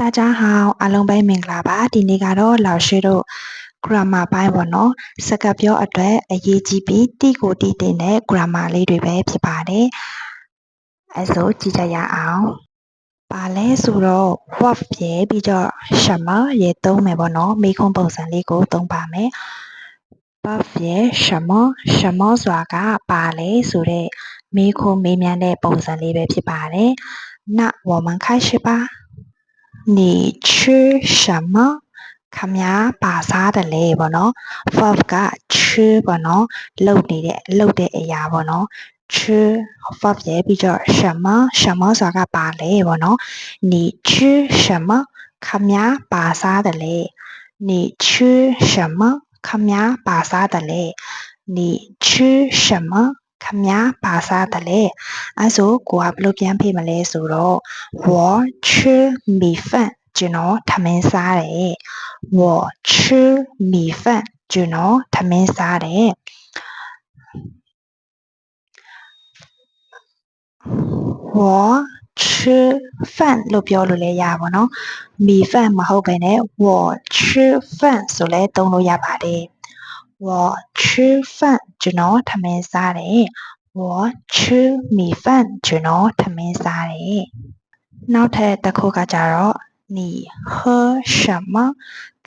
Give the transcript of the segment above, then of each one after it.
大家好အားလုံးပဲမင်္ဂလာပါဒီနေ့ကတော့老师တို့ grammar ပိုင်းပေါ့နော်စကားပြောအတွက်အရေးကြီးပြီးတိကိုတိတင်တဲ့ grammar လေးတွေပဲဖြစ်ပါတယ်အဲဆိုကြည့်ကြရအောင်ပါလဲဆိုတော့ what ရေပြီးတော့什么ရေသုံးမယ်ပေါ့နော်မိခွန်းပုံစံလေးကိုသုံးပါမယ် what ရေ什么什么ဆိုတာကပါလဲဆိုတဲ့မိခွန်းမေးမြန်းတဲ့ပုံစံလေးပဲဖြစ်ပါတယ်那我们开始吧 你吃什么ခမများပါစားတယ်လေပေါ့နော် verb က 吃 ပေါ့နော်လုပ်နေတဲ့လုပ်တဲ့အရာပေါ့နော်吃 verb ရဲ့ပြီးတော့什么什么ဆိုတာကပါလေပေါ့နော်你吃什么ခမများပါစားတယ်လေ你吃什么ခမများပါစားတယ်လေ你吃什么 ခမားဘာစားတယ်လေအဲဆိုကိုကဘလို့ပြန်ဖေးမလဲဆိုတော့ဝေါ်ချီမီဖန်ကျွန်တော်ထမင်းစားတယ်ဝေါ်ချီမီဖန်ကျွန်တော်ထမင်းစားတယ်ဝေါ်ချီဖန်လို့ပြောလို့လည်းရပါတော့မီဖန်မဟုတ်ပဲねဝေါ်ချီဖန်ဆိုလဲသုံးလို့ရပါတယ် 我吃饭ကျွန်တော်ထမင်းစားတယ်我吃米饭ကျွန်တော်ထမင်းစားတယ်နောက်ထပ်တစ်ခုကကြတော့你喝什么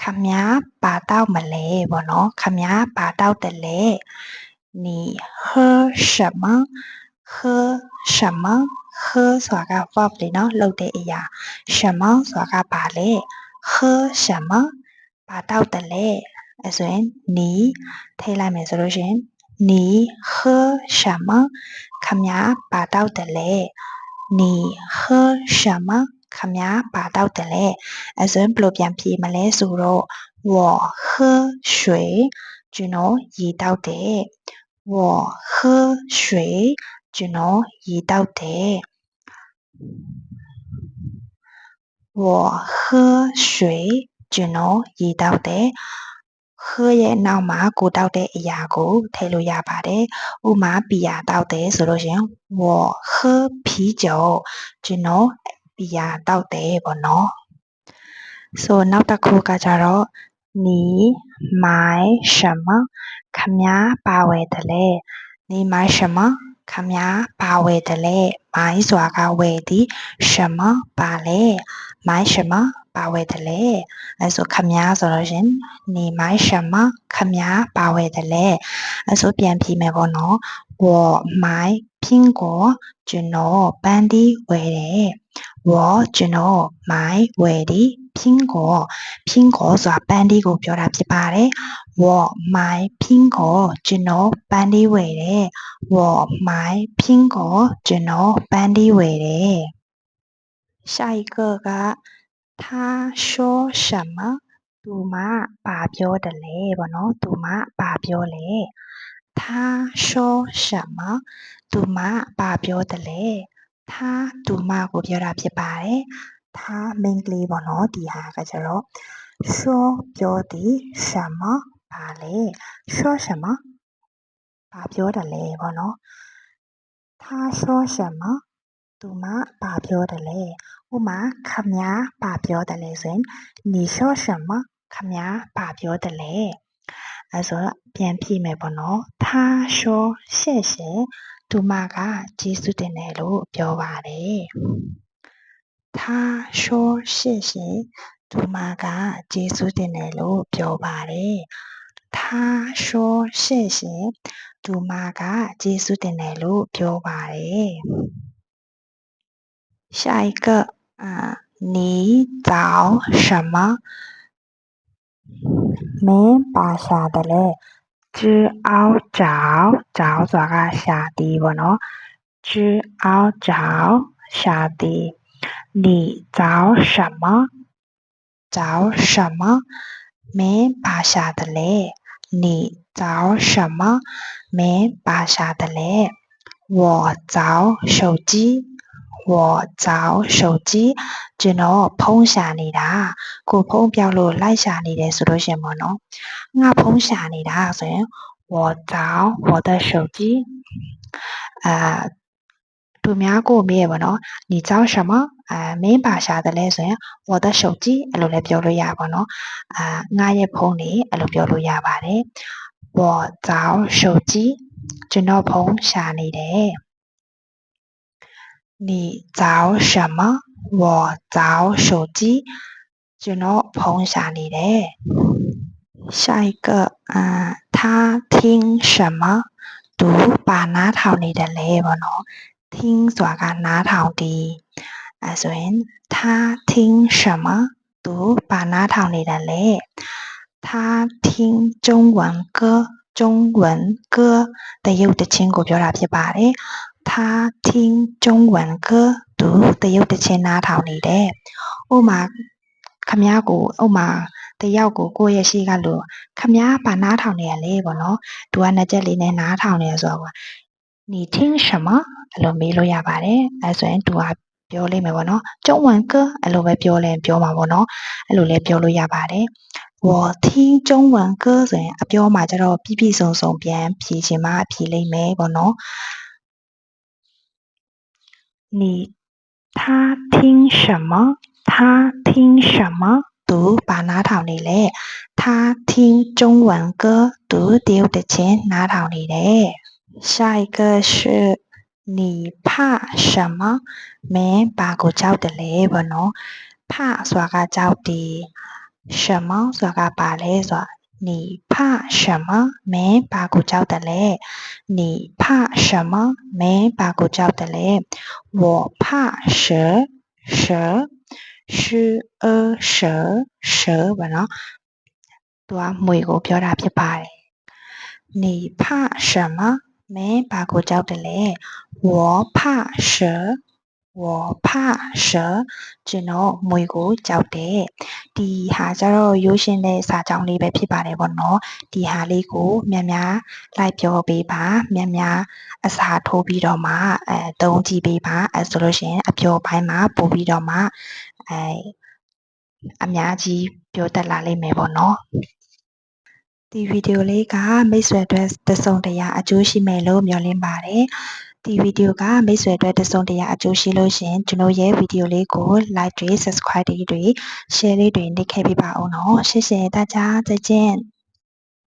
ခမများဘာတောက်မလဲပေါ့နော်ခမများဘာတောက်တယ်လဲ你喝什么喝什么喝ဆိုတာက verb လေနော်လုပ်တဲ့အရာ什么ဆိုတာကဘာလဲ喝什么ဘာတောက်တယ်လဲ အဲဆိုရင်你ထိလိုက်မယ်ဆိုလို့ရှင်你喝什么ခမများဘာတောက်တယ်လဲ你喝什么ခမများဘာတောက်တယ်လဲအဲဆိုရင်ဘယ်လိုပြန်ဖြေမလဲဆိုတော့我喝水ကျွန်တော်ရေတောက်တယ်我喝水ကျွန်တော်ရေတောက်တယ်我喝水ကျွန်တော်ရေတော ဟရဲ့နောက်မှာကိုတောက်တဲ့အရာကိုထည့်လို့ရပါတယ်။ဥမာပီယာတောက်တယ်ဆိုလို့ရှင်ဝဟပီကျော်ကျွန်တော်ပီယာတောက်တယ်ပေါ့နော်။ So နောက်တစ်ခုကကြတော့နီမိုင်ရှမခမ ्या ပါဝယ်တယ်လေ။နီမိုင်ရှမခမ ्या ပါဝယ်တယ်လေ။မိုင်စွာကဝယ်သည်ရှမပါလေ။မိုင်ရှမ ပါဝယ်တယ်လဲအဲဆိုခမားဆိုလို့ရှင်你买什么ခမားပါဝယ်တယ်လဲအဲဆိုပြန်ဖြေမယ်ပေါ့နော်我买苹果ကျွန်တော်ပန်းသီးဝယ်တယ်我ကျွန်တော်买ဝယ်သည်苹果苹果ဆိုတာပန်းသီးကိုပြောတာဖြစ်ပါတယ်我买苹果ကျွန်တော်ပန်းသီးဝယ်တယ်我买苹果ကျွန်တော်ပန်းသီးဝယ်တယ်下一个က 他说什么သူမဘာပြောတယ်လဲပေါ့နော်သူမဘာပြောလဲ他说什么သူမဘာပြောတယ်လဲ他သူမကိုပြောတာဖြစ်ပါတယ်他 main ကလေးပေါ့နော်ဒီဟာကကျတော့说ပြောသည်什么ဘာလဲ说什么ဘာပြောတယ်လဲပေါ့နော်他说什么သူမဘာပြောတယ်လဲ ဥမာခမများဘာပြောတယ်လဲဆိုရင်你说什么ခမများဘာပြောတယ်လဲအဲဆိုတော့ပြန်ဖြေမယ်ပေါ့နော်他说谢谢သူမကကျေးဇူးတင်တယ်လို့ပြောပါတယ်他说谢谢သူမကကျေးဇူးတင်တယ်လို့ပြောပါတယ်他说谢谢သူမကကျေးဇူးတင်တယ်လို့ပြောပါတယ်下一个， 啊，你找什么没把下的嘞？只要找找找个下的文哦？只要找下的，你找什么？找什么没把下的嘞？你找什么没把下的嘞？我找手机。我找手机ကျွန်တော်ဖုန်းရှာနေတာကိုဖုန်းပြောက်လို့လိုက်ရှာနေတယ်ဆိုလို့ရှင်ပေါ့နော်ငါဖုန်းရှာနေတာဆိုရင်我找我的手机အာ သူများကိုမေးရပါတော့你找什么အဲမင်းပါရှာတယ်လဲဆိုရင်我的手机အဲ့လိုလည်းပြောလို့ရပါတော့အာငါရဲ့ဖုန်းလေးအဲ့လိုပြောလို့ရပါတယ်我找手机ကျွန်တော်ဖုန်းရှာနေတယ် 你找什么？我找手机。就拿碰下你嘞。下一个，嗯、他听什么？读把拿头你的嘞不喏？听啥个拿头的？啊，所以他听什么？读把拿头你的嘞？他听中文歌，中文歌，得有的听过表达些白嘞？他听中文歌သူတရုတ်တချင်းနားထောင်နေတယ်ဥမာခမ ्या ကိုဥမာတယောက်ကိုကိုယ့်ရဲ့ရှိကလို့ခမ ्या ပါနားထောင်နေရလေပေါ့နော်သူကနှစ်ချက်လေးနဲ့နားထောင်နေရဆိုတော့你听什么အဲ့လိုမေးလို့ရပါတယ်အဲဆိုရင်သူကပြောလိမ့်မယ်ပေါ့နော်中文歌အဲ့လိုပဲပြောလဲပြောမှာပေါ့နော်အဲ့လိုလဲပြောလို့ရပါတယ်我听中文歌ဆိုရင်အပြောမှာကျတော့ပြပြစုံစုံပြန်ဖြေချင်မှဖြေလိမ့်မယ်ပေါ့နော် 你，他听什么？他听什么？读把拿到你嘞？他听中文歌，读丢的钱拿到你嘞？下一个是。你怕什么？没把个招的嘞，不喏，怕说个招的，什么说个把嘞说。你怕什么没把骨招的嘞？你怕什么没把骨招的嘞？我怕蛇，蛇是二蛇蛇完了，多每个表达表白。你怕什么没把骨招的嘞？我怕蛇。 ဝဖရှကျွန်တော်မွေကိုကြောက်တယ်ဒီဟာကျတော့ရိုးရှင်းတဲ့စာကြောင်းလေးပဲဖြစ်ပါတယ်ပေါ့နော်ဒီဟာလေးကိုမြန်မြန်လိုက်ပြောပေးပါမြန်မြန်အစာထိုးပြီးတော့မှအဲသုံးကြည့်ပေးပါအဲဆိုလို့ရှိရင်အပြောပိုင်းမှာပို့ပြီးတော့မှအဲအများကြီးပြောတတ်လာလိမ့်မယ်ပေါ့နော်ဒီဗီဒီယိုလေးကမိတ်ဆွေအတွက်တစုံတရာအကျိုးရှိမယ်လို့မျှော်လင့်ပါတယ်။ ဒီဗီဒီယိုကမိတ်ဆွေအတွက်တစုံတရာအကျိုးရှိလို့ရှင်ကျွန်တော်ရဲ့ဗီဒီယိုလေးကို like တွေ subscribe တွေ share လေးတွေနှိပ်ခဲ့ပေးပါဦးနော်谢谢大家再见